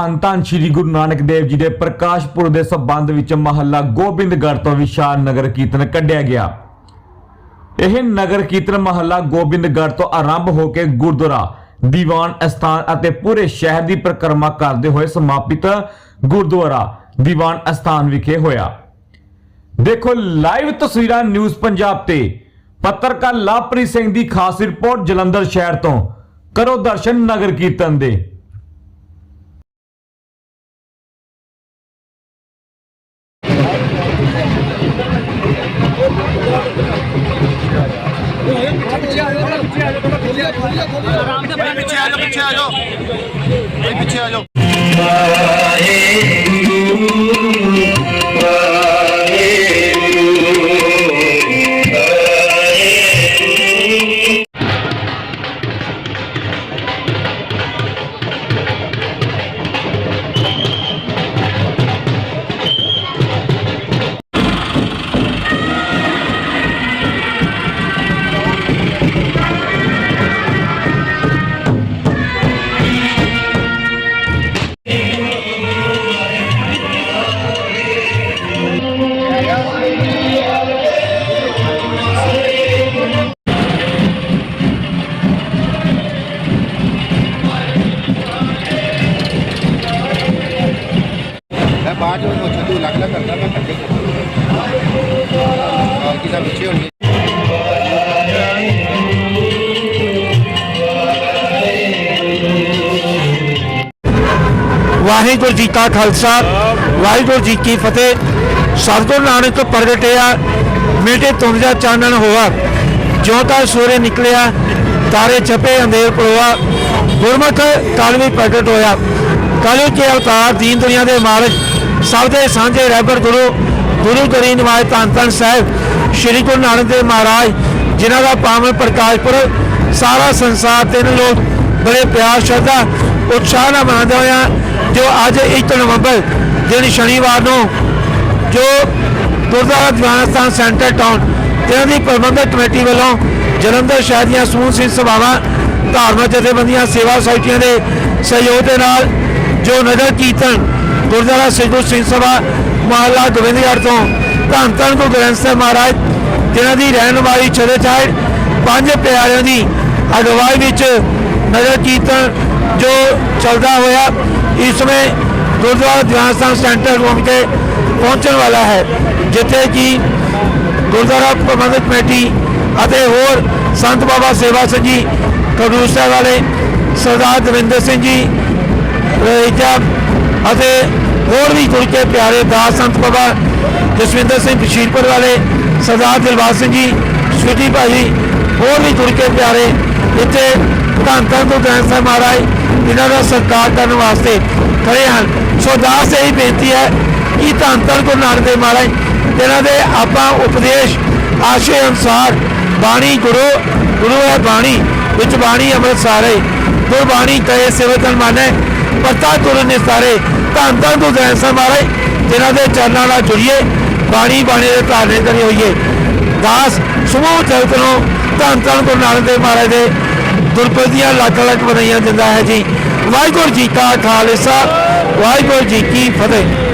ਧੰਨ ਧੰਨ ਸ੍ਰੀ ਗੁਰੂ ਨਾਨਕ ਦੇਵ ਜੀ ਦੇ ਪ੍ਰਕਾਸ਼ ਪੁਰਬ ਦੇ ਸਬੰਧ ਵਿੱਚ ਮਹੱਲਾ ਗੋਬਿੰਦਗੜ੍ਹ ਤੋਂ ਵਿਸ਼ਾਲ ਨਗਰ ਕੀਰਤਨ ਕੱਢਿਆ ਗਿਆ। ਇਹ ਨਗਰ ਕੀਰਤਨ ਮਹੱਲਾ ਗੋਬਿੰਦਗੜ੍ਹ ਤੋਂ ਆਰੰਭ ਹੋ ਕੇ ਗੁਰਦੁਆਰਾ, ਦੀਵਾਨ ਅਸਥਾਨ ਅਤੇ ਪੂਰੇ ਸ਼ਹਿਰ ਦੀ ਪਰਿਕਰਮਾ ਕਰਦੇ ਹੋਏ ਸਮਾਪਿਤ ਗੁਰਦੁਆਰਾ, ਦੀਵਾਨ ਅਸਥਾਨ ਵਿਖੇ ਹੋਇਆ। ਦੇਖੋ ਲਾਈਵ ਤਸਵੀਰਾਂ ਨਿਊਜ਼ ਪੰਜਾਬ ਤੇ। ਪੱਤਰਕਾਰ ਲਵਪ੍ਰੀਤ ਸਿੰਘ ਦੀ ਖਾਸ ਰਿਪੋਰਟ ਜਲੰਧਰ ਸ਼ਹਿਰ ਤੋਂ। ਕਰੋ ਦਰਸ਼ਨ ਨਗਰ ਕੀਰਤਨ ਦੇ। ਪਿੱਛੇ ਆ ਜਾਓ ਪਿੱਛੇ ਆ ਜਾਓ। ਭਾਈ ਪਿੱਛੇ ਆ ਜਾਓ ਮੈਂ ਬਾਅਦ ਵਿੱਚ ਮੁੱਛ ਤੂੰ ਲੱਗ ਲੱਗ ਕਰਦਾ ਮੈਂ ਕੱਟੇ ਪਿੱਛੇ ਹੋਣੀ ਵਾਹਿਗੁਰੂ ਜੀ ਕਾ ਖਾਲਸਾ, ਵਾਹਿਗੁਰੂ ਜੀ ਕੀ ਫਤਿਹ। ਸਤਿਗੁਰੂ ਨਾਨਕ ਪ੍ਰਗਟਿਆ ਮੇਟੇ ਤੁਮ ਜਾ ਚਾਨਣ ਹੋਆ ਜਿਉਂ ਤਾਂ ਸੂਰਜ ਨਿਕਲਿਆ, ਤਾਰੇ ਛਪੇ, ਅੰਧੇਰ ਪੜੋਆ ਗੁਰਮੁਖ ਕਾਲ ਵੀ ਪ੍ਰਗਟ ਹੋਇਆ। ਕਾਲੂ ਕੇ ਅਵਤਾਰ ਦੀਨ ਦੁਨੀਆ ਦੇ ਮਾਲਕ ਸਭ ਦੇ ਸਾਂਝੇ ਰਹਿਬਰ ਗੁਰੂ ਗੁਰੂ ਗਰੀ ਨਿਵਾਜ ਧੰਨ ਧੰਨ ਸਾਹਿਬ, ਸ੍ਰੀ ਗੁਰੂ ਨਾਨਕ ਦੇਵ ਮਹਾਰਾਜ, ਜਿਨ੍ਹਾਂ ਦਾ ਪਾਵਨ ਪ੍ਰਕਾਸ਼ ਪੁਰਬ ਸਾਰਾ ਸੰਸਾਰ ਤਿੰਨ ਲੋਕ ਬੜੇ ਪਿਆਰ, ਸ਼ਰਧਾ, ਉਤਸ਼ਾਹ ਨਾਲ ਮਨਾਉਂਦੇ ਹੋਇਆ ਜੋ ਅੱਜ 1 ਨਵੰਬਰ ਦਿਨ ਸ਼ਨੀਵਾਰ ਨੂੰ ਜੋ ਗੁਰਦੁਆਰਾ ਦੀਵਾਨ ਸੈਂਟਰ ਟਾਊਨ ਇਹਨਾਂ ਦੀ ਪ੍ਰਬੰਧਕ ਕਮੇਟੀ ਵੱਲੋਂ ਜਲੰਧਰ ਸ਼ਹਿਰ ਦੀਆਂ ਸਮੂਹ ਸਿੰਘ ਸਭਾਵਾਂ, ਧਾਰਮਿਕ ਜਥੇਬੰਦੀਆਂ, ਸੇਵਾ ਸੁਸਾਇਟੀਆਂ ਦੇ ਸਹਿਯੋਗ ਦੇ ਨਾਲ ਜੋ ਨਗਰ ਕੀਰਤਨ ਗੁਰਦੁਆਰਾ ਸ੍ਰੀ ਸਿੰਘ ਸਭਾ ਮਹੱਲਾ ਗੋਬਿੰਦਗੜ੍ਹ ਤੋਂ ਧੰਨ ਧੰਨ ਗੁਰੂ ਗ੍ਰੰਥ ਸਾਹਿਬ ਮਹਾਰਾਜ, ਜਿਨ੍ਹਾਂ ਦੀ ਰਹਿਨਮਾਈ ਛੜੇ ਚਾਹੇ ਪੰਜ ਪਿਆਰਿਆਂ ਦੀ ਅਗਵਾਈ ਵਿੱਚ ਨਗਰ ਕੀਰਤਨ ਜੋ ਚੱਲਦਾ ਹੋਇਆ ਇਸ ਸਮੇਂ ਗੁਰਦੁਆਰਾ ਦੀਵਾਨ ਸਾਹਿਬ ਸੈਂਟਰ ਰੂਮ 'ਤੇ ਪਹੁੰਚਣ ਵਾਲਾ ਹੈ, ਜਿੱਥੇ ਕਿ ਗੁਰਦੁਆਰਾ ਪ੍ਰਬੰਧਕ ਕਮੇਟੀ ਅਤੇ ਹੋਰ ਸੰਤ ਬਾਬਾ ਸੇਵਾ ਸਿੰਘ ਜੀ ਖਡੂਰ ਸਾਹਿਬ ਵਾਲੇ ਸਰਦਾਰ ਦਵਿੰਦਰ ਸਿੰਘ ਜੀ, ਰੇਜਾ ਅਤੇ ਹੋਰ ਵੀ ਜੁੜ ਕੇ ਪਿਆਰੇ ਦਾਸ ਸੰਤ ਬਾਬਾ ਜਸਵਿੰਦਰ ਸਿੰਘ ਬਸ਼ੀਰਪੁਰ ਵਾਲੇ ਸਰਦਾਰ ਦਿਲਬਾਗ ਸਿੰਘ ਜੀ ਸਵੀਟੀ ਭਾਜੀ, ਹੋਰ ਵੀ ਜੁੜ ਕੇ ਪਿਆਰੇ ਇੱਥੇ ਧੰਨ ਧੰਨ ਗੁਰੂ ਗ੍ਰੰਥ ਸਾਹਿਬ ਮਹਾਰਾਜ ਇਹਨਾਂ ਦਾ ਸਤਿਕਾਰ ਕਰਨ ਵਾਸਤੇ ਖੜੇ ਹਨ। ਸੋ ਦਾਸ ਇਹ ਬੇਨਤੀ ਹੈ ਕਿ ਧੰਨ ਧੰਨ ਗੁਰੂ ਨਾਨਕ ਦੇਵ ਮਹਾਰਾਜ ਇਹਨਾਂ ਦੇ ਆਪਾਂ ਉਪਦੇਸ਼ ਆਸ਼ੇ ਅਨੁਸਾਰ ਬਾਣੀ ਗੁਰੂ ਗੁਰੂ ਹੈ ਬਾਣੀ, ਵਿੱਚ ਬਾਣੀ ਅੰਮ੍ਰਿਤ ਸਾਰੇ ਗੁਰਬਾਣੀ ਕਹੇ ਸੇਵਕਨ ਮਾਨੇ ਪਤਾ ਨੇ ਸਾਰੇ ਧੰਨ ਧੰਨ ਗੁਰੂ ਗ੍ਰੰਥ ਸਾਹਿਬ ਮਹਾਰਾਜ, ਜਿਨ੍ਹਾਂ ਦੇ ਚਰਨਾਂ ਨਾਲ ਜੁੜੀਏ, ਬਾਣੀ ਬਾਣੀ ਦੇ ਧਾਰਨੇ ਕਰੀ ਹੋਈਏ। ਦਾਸ ਸਮੂਹ ਜਗਤ ਨੂੰ ਧੰਨ ਧੰਨ ਗੁਰੂ ਨਾਨਕ ਦੇਵ ਮਹਾਰਾਜ ਦੇ ਗੁਰਪੁਰਬ ਦੀਆਂ ਲੱਖ ਲੱਖ ਵਧਾਈਆਂ ਦਿੰਦਾ ਹੈ ਜੀ। ਵਾਹਿਗੁਰੂ ਜੀ ਕਾ ਖਾਲਸਾ, ਵਾਹਿਗੁਰੂ ਜੀ ਕੀ ਫਤਿਹ।